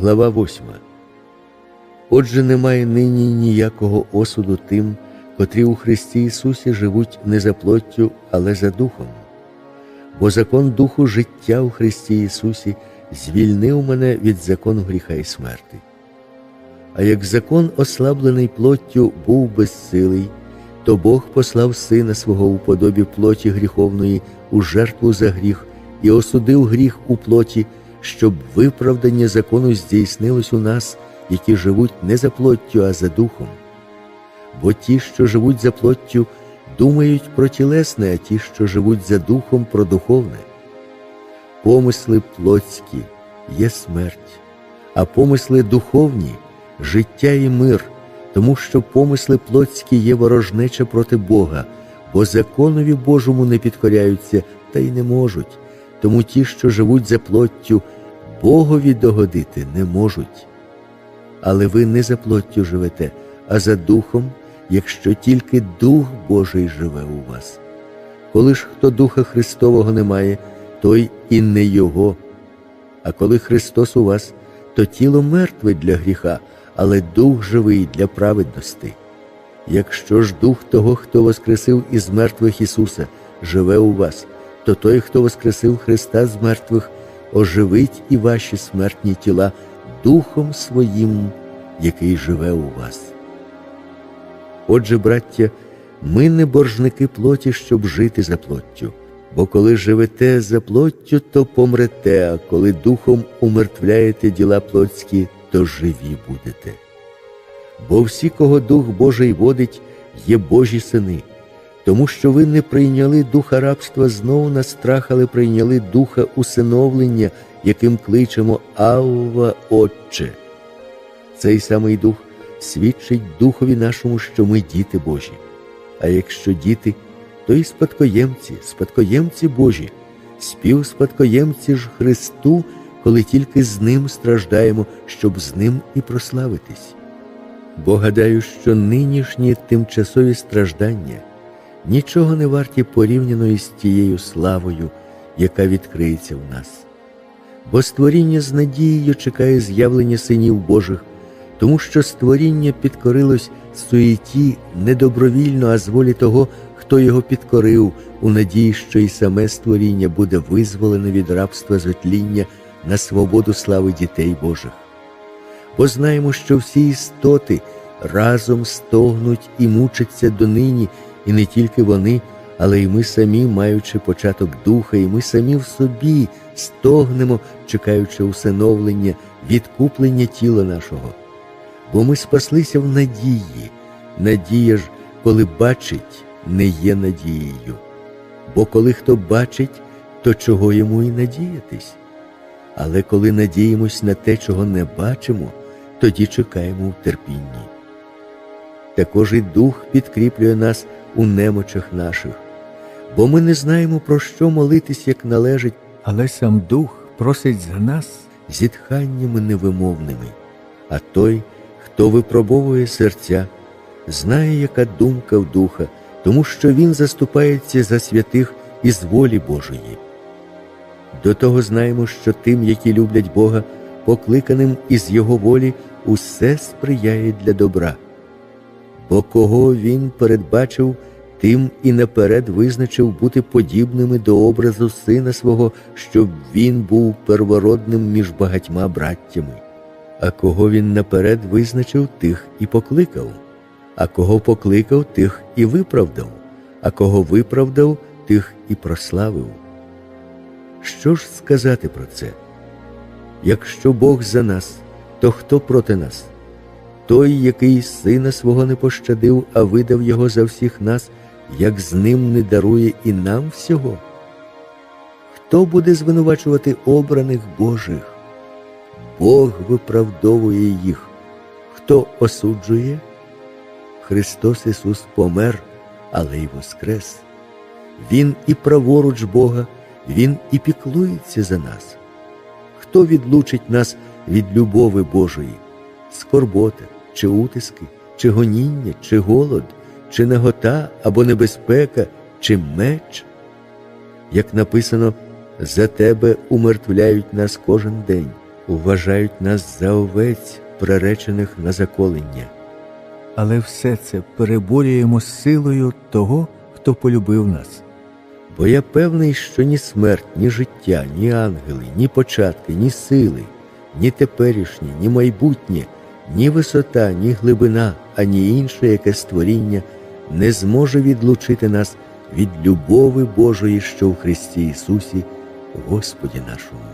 Глава 8. Отже, немає нині ніякого осуду тим, котрі у Христі Ісусі живуть не за плоттю, але за духом. Бо закон духу життя у Христі Ісусі звільнив мене від закону гріха і смерти. А як закон, ослаблений плоттю, був безсилий, то Бог послав Сина свого у подобі плоті гріховної у жертву за гріх і осудив гріх у плоті, щоб виправдання закону здійснилось у нас, які живуть не за плоттю, а за духом. Бо ті, що живуть за плоттю, думають про тілесне, а ті, що живуть за духом, про духовне. Помисли плотські є смерть, а помисли духовні життя і мир, тому що помисли плотські є ворожнеча проти Бога, бо законові Божому не підкоряються та й не можуть, тому ті, що живуть за плоттю, Богові догодити не можуть. Але ви не за плоттю живете, а за духом, якщо тільки Дух Божий живе у вас. Коли ж хто Духа Христового не має, той і не Його. А коли Христос у вас, то тіло мертве для гріха, але Дух живий для праведності. Якщо ж Дух того, хто воскресив із мертвих Ісуса, живе у вас, то той, хто воскресив Христа з мертвих, оживить і ваші смертні тіла Духом Своїм, який живе у вас. Отже, браття, ми не боржники плоті, щоб жити за плоттю. Бо коли живете за плоттю, то помрете, а коли духом умертвляєте діла плотські, то живі будете. Бо всі, кого Дух Божий водить, є Божі сини, тому що ви не прийняли духа рабства знову на страх, але прийняли духа усиновлення, яким кличемо Авва Отче. Цей самий дух свідчить Духові нашому, що ми діти Божі. А якщо діти, то і спадкоємці, спадкоємці Божі, співспадкоємці ж Христу, коли тільки з Ним страждаємо, щоб з Ним і прославитись. Бо гадаю, що нинішні тимчасові страждання нічого не варті порівняно із тією славою, яка відкриється в нас. Бо створіння з надією чекає з'явлення синів Божих, тому що створіння підкорилось суєті не добровільно, а з волі того, хто його підкорив, у надії, що і саме створіння буде визволене від рабства зотління на свободу слави дітей Божих. Бо знаємо, що всі істоти разом стогнуть і мучаться донині, і не тільки вони, але й ми самі, маючи початок духа, і ми самі в собі стогнемо, чекаючи усиновлення, відкуплення тіла нашого. Бо ми спаслися в надії, надія ж, коли бачить, не є надією. Бо коли хто бачить, то чого йому і надіятись? Але коли надіємось на те, чого не бачимо, тоді чекаємо в терпінні. Також і Дух підкріплює нас у немочах наших, бо ми не знаємо, про що молитись, як належить, Але сам Дух просить за нас, зітханнями невимовними, а той, хто випробовує серця, знає, яка думка в духа, тому що він заступається за святих із волі Божої. До того знаємо, що тим, які люблять Бога, покликаним із Його волі, усе сприяє для добра. Бо кого він передбачив, тим і наперед визначив бути подібними до образу сина свого, щоб він був первородним між багатьма браттями. А кого він наперед визначив, тих і покликав, а кого покликав, тих і виправдав, а кого виправдав, тих і прославив. Що ж сказати про це? Якщо Бог за нас, то хто проти нас? Той, який сина свого не пощадив, а видав його за всіх нас, як з ним не дарує і нам всього? Хто буде звинувачувати обраних Божих? Бог виправдовує їх. Хто осуджує? Христос Ісус помер, але й воскрес. Він і праворуч Бога, Він і піклується за нас. Хто відлучить нас від любови Божої, скорбота, чи утиски, чи гоніння, чи голод, чи нагота або небезпека, чи меч? Як написано, за тебе умертвляють нас кожен день, вважають нас за овець, приречених на заколення. але все це переборюємо силою того, хто полюбив нас. Бо я певний, що ні смерть, ні життя, ні ангели, ні початки, ні сили, ні теперішнє, ні майбутнє, ні висота, ні глибина, ані інше яке створіння не зможе відлучити нас від любови Божої, що в Христі Ісусі, Господі нашому.